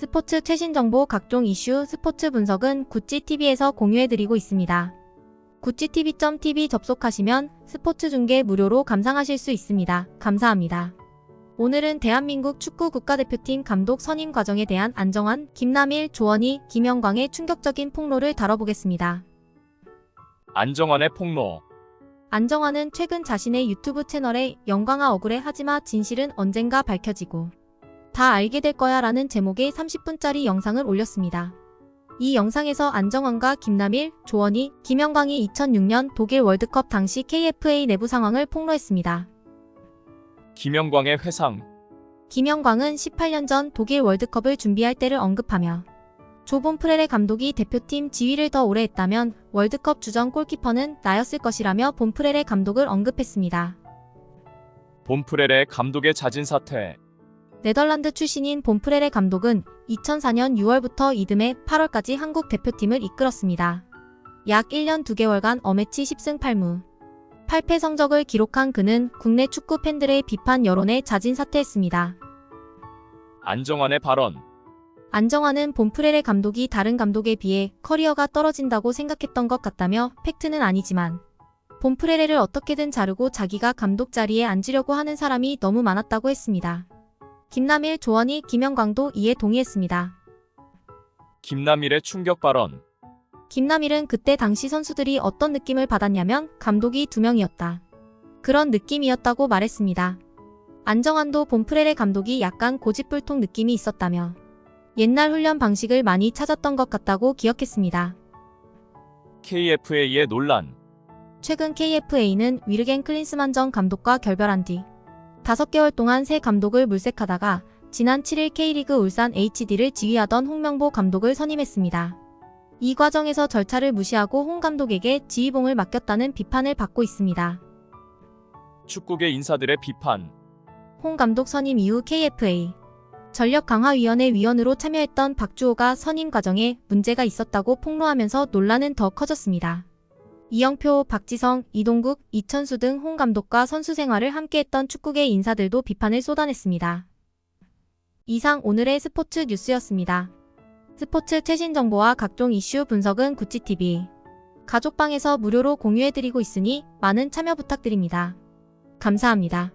스포츠 최신 정보 각종 이슈 스포츠 분석은 구찌TV에서 공유해드리고 있습니다. 구찌TV.tv 접속하시면 스포츠 중계 무료로 감상하실 수 있습니다. 감사합니다. 오늘은 대한민국 축구 국가대표팀 감독 선임 과정에 대한 안정환, 김남일, 조원희, 김영광의 충격적인 폭로를 다뤄보겠습니다. 안정환의 폭로. 안정환은 최근 자신의 유튜브 채널에 영광아 억울해 하지마 진실은 언젠가 밝혀지고 다 알게 될 거야 라는 제목의 30분짜리 영상을 올렸습니다. 이 영상에서 안정환과 김남일, 조원희, 김영광이 2006년 독일 월드컵 당시 KFA 내부 상황을 폭로했습니다. 김영광의 회상. 김영광은 18년 전 독일 월드컵을 준비할 때를 언급하며 조본 프레레 감독이 대표팀 지휘를 더 오래 했다면 월드컵 주전 골키퍼는 나였을 것이라며 본 프레레 감독을 언급했습니다. 본프렐의 감독의 자진 사퇴. 네덜란드 출신인 본프레레 감독은 2004년 6월부터 이듬해 8월까지 한국 대표팀을 이끌었습니다. 약 1년 2개월간 어매치 10승 8무. 8패 성적을 기록한 그는 국내 축구 팬들의 비판 여론에 자진 사퇴했습니다. 안정환의 발언. 안정환은 본프레레 감독이 다른 감독에 비해 커리어가 떨어진다고 생각했던 것 같다며 팩트는 아니지만 본프레레를 어떻게든 자르고 자기가 감독 자리에 앉으려고 하는 사람이 너무 많았다고 했습니다. 김남일, 조원희, 김영광도 이에 동의했습니다. 김남일의 충격 발언. 김남일은 그때 당시 선수들이 어떤 느낌을 받았냐면 감독이 두 명이었다. 그런 느낌이었다고 말했습니다. 안정환도 본프레레 감독이 약간 고집불통 느낌이 있었다며 옛날 훈련 방식을 많이 찾았던 것 같다고 기억했습니다. KFA의 논란. 최근 KFA는 위르겐 클린스만 전 감독과 결별한 뒤 5개월 동안 새 감독을 물색하다가 지난 7일 K리그 울산 HD를 지휘하던 홍명보 감독을 선임했습니다. 이 과정에서 절차를 무시하고 홍 감독에게 지휘봉을 맡겼다는 비판을 받고 있습니다. 축구계 인사들의 비판. 홍 감독 선임 이후 KFA 전력강화위원회 위원으로 참여했던 박주호가 선임 과정에 문제가 있었다고 폭로하면서 논란은 더 커졌습니다. 이영표, 박지성, 이동국, 이천수 등 홍 감독과 선수 생활을 함께했던 축구계 인사들도 비판을 쏟아냈습니다. 이상 오늘의 스포츠 뉴스였습니다. 스포츠 최신 정보와 각종 이슈 분석은 구찌TV 가족방에서 무료로 공유해드리고 있으니 많은 참여 부탁드립니다. 감사합니다.